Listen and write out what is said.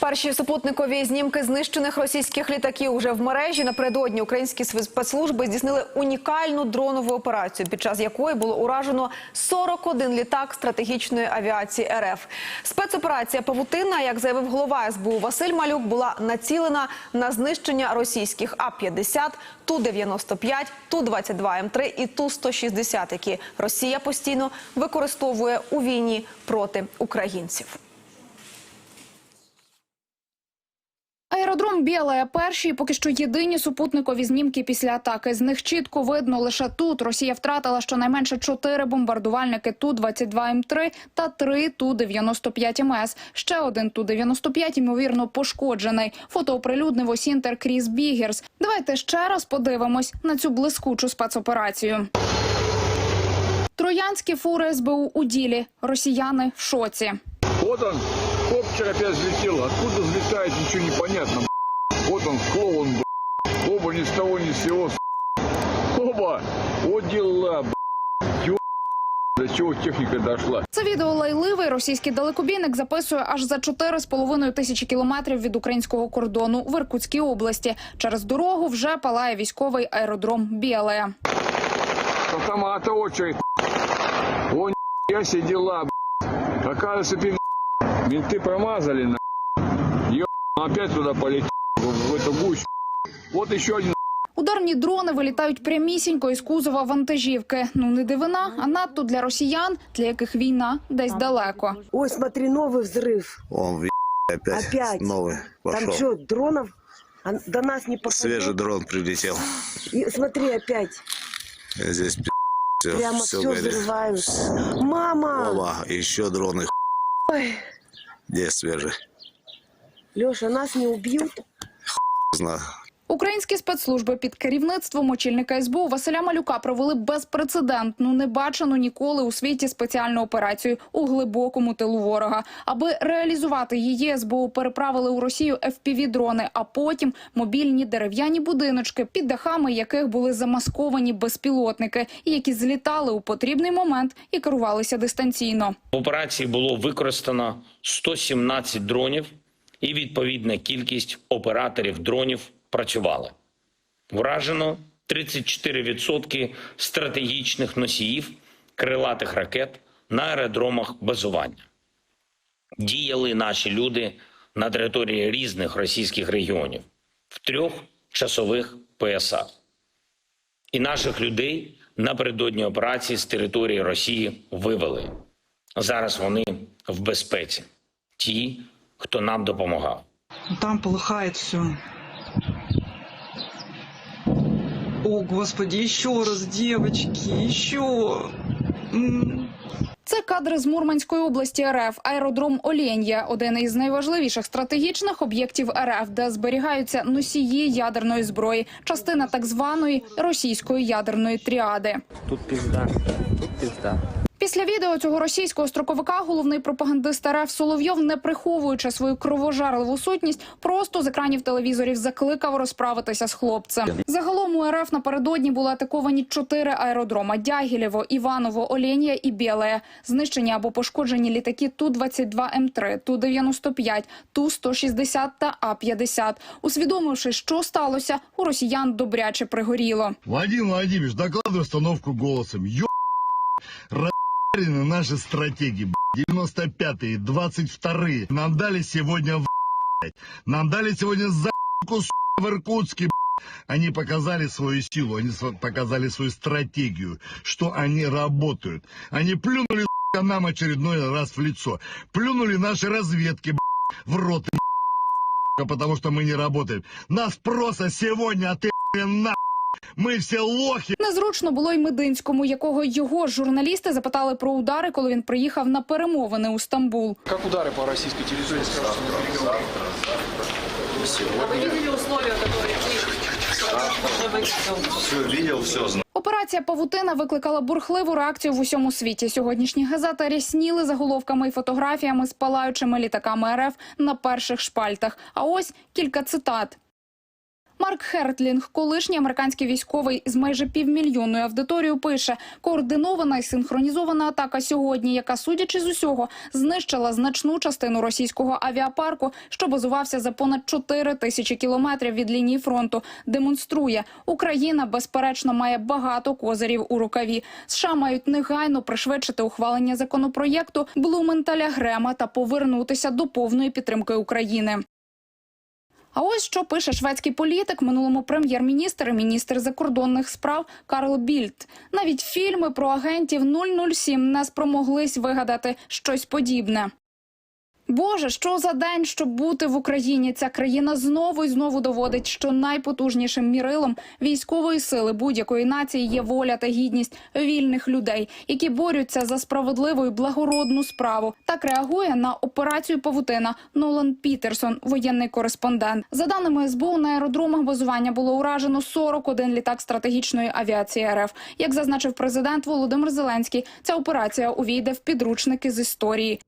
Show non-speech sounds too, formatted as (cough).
Перші супутникові знімки знищених російських літаків уже в мережі. Напередодні українські спецслужби здійснили унікальну дронову операцію, під час якої було уражено 41 літак стратегічної авіації РФ. Спецоперація Павутина, як заявив голова СБУ Василь Малюк, була націлена на знищення російських А-50, Ту-95, Ту-22М3 і Ту-160, які Росія постійно використовує у війні проти українців. Білая перші, поки що єдині супутникові знімки після атаки. З них чітко видно лише тут. Росія втратила щонайменше чотири бомбардувальники Ту-22М3 та три Ту-95МС. Ще один Ту-95, ймовірно, пошкоджений. Фото оприлюднив Осінтер Кріс Бігерс. Давайте ще раз подивимось на цю блискучу спецоперацію. Троянські фури СБУ у ділі. Росіяни в шоці. Вот он, коптер опять взлетел. Откуда взлетает, ничего не понятно. Вот он, клоун, б***ь. Оба ни с того ни с сего. с***. Оба, вот дела, б***ь. Ё- До чего техника дошла. Це відео лайливий російський далекобійник записує аж за 4,5 тисячі кілометрів від українського кордону в Іркутській області. Через дорогу вже палає військовий аеродром Білая. С автомата очередь. О, я себе дела, б***ь. Оказывается, ты менты промазали, на. Ё, опять туда полетел, в, (laughs) в эту гущу. Вот еще один Ударні дрони вилітають прямісінько із кузова вантажівки. Ну не дивина, а надто для росіян, для яких війна десь далеко. Ой, смотри, новый взрыв. Он в опять, Опять. новый Там пошел. что, дронов? А до нас не попадет? Свежий дрон прилетел. И смотри, опять. И Здесь пи***, все, Прямо все все горит. взрывают. Мама! Оба, еще дроны. Ой, Где свежий? Леша, нас не убьют? Знаю. Українські спецслужби під керівництвом очільника СБУ Василя Малюка провели безпрецедентну, небачену ніколи у світі спеціальну операцію у глибокому тилу ворога. Аби реалізувати її, СБУ переправили у Росію fpv дрони а потім мобільні дерев'яні будиночки, під дахами яких були замасковані безпілотники, і які злітали у потрібний момент і керувалися дистанційно. В операції було використано 117 дронів, і відповідна кількість операторів дронів працювали. Вражено 34% стратегічних носіїв крилатих ракет на аеродромах базування. Діяли наші люди на території різних російських регіонів в трьох часових поясах. І наших людей напередодні операції з території Росії вивели. Зараз вони в безпеці. Ті, хто нам допомагав. Там полыхает все. О, господи, еще раз, девочки, еще. М. Це кадри з Мурманської області РФ, аеродром Олєн'я, один із найважливіших стратегічних об'єктів РФ, де зберігаються носії ядерної зброї, частина так званої російської ядерної тріади. Тут пизда, тут пизда. Після відео цього російського строковика головний пропагандист РФ Соловйов, не приховуючи свою кровожарливу сутність, просто з екранів телевізорів закликав розправитися з хлопцем. Загалом у РФ напередодні були атаковані чотири аеродрома: Дягілєво, Іваново, Оленія і Біле. Знищені або пошкоджені літаки Ту-22М3, Ту-95, Ту-160 та А-50. Усвідомивши, що сталося, у росіян добряче пригоріло. Владимир Владимирович, докладывай установку голосом. Ё... Наши стратегии, б***ь. 95-е, 22-е. Нам дали сегодня в. Нам дали сегодня за в Иркутске. Они показали свою силу, они показали свою стратегию, что они работают. Они плюнули нам очередной раз в лицо. Плюнули наши разведки в рот, потому что мы не работаем. Нас просто сегодня ты на мы все лохи. Незручно було й Мединському, якого його журналісти запитали про удари, коли він приїхав на перемовини у Стамбул. Как удары по российской территории скажете? Все видел, все знаю. Операція Павутина викликала бурхливу реакцію в усьому світі. Сьогоднішні газети рясніли заголовками і фотографіями з палаючими літаками РФ на перших шпальтах. А ось кілька цитат. Марк Хертлінг, колишній американський військовий з майже півмільйонною аудиторією, пише: координована і синхронізована атака сьогодні, яка, судячи з усього, знищила значну частину російського авіапарку, що базувався за понад 4 тисячі кілометрів від лінії фронту, демонструє, Україна безперечно має багато козирів у рукаві. США мають негайно пришвидшити ухвалення законопроєкту Блументаля Грема та повернутися до повної підтримки України. А ось що пише шведський політик, минулому прем'єр-міністр і міністр закордонних справ Карл Більд. Навіть фільми про агентів 007 не спромоглись вигадати щось подібне. Боже, що за день, щоб бути в Україні? Ця країна знову і знову доводить, що найпотужнішим мірилом військової сили будь-якої нації є воля та гідність вільних людей, які борються за справедливу і благородну справу. Так реагує на операцію Павутина Нолан Пітерсон, воєнний кореспондент. За даними СБУ, на аеродромах базування було уражено 41 літак стратегічної авіації РФ. Як зазначив президент Володимир Зеленський, ця операція увійде в підручники з історії.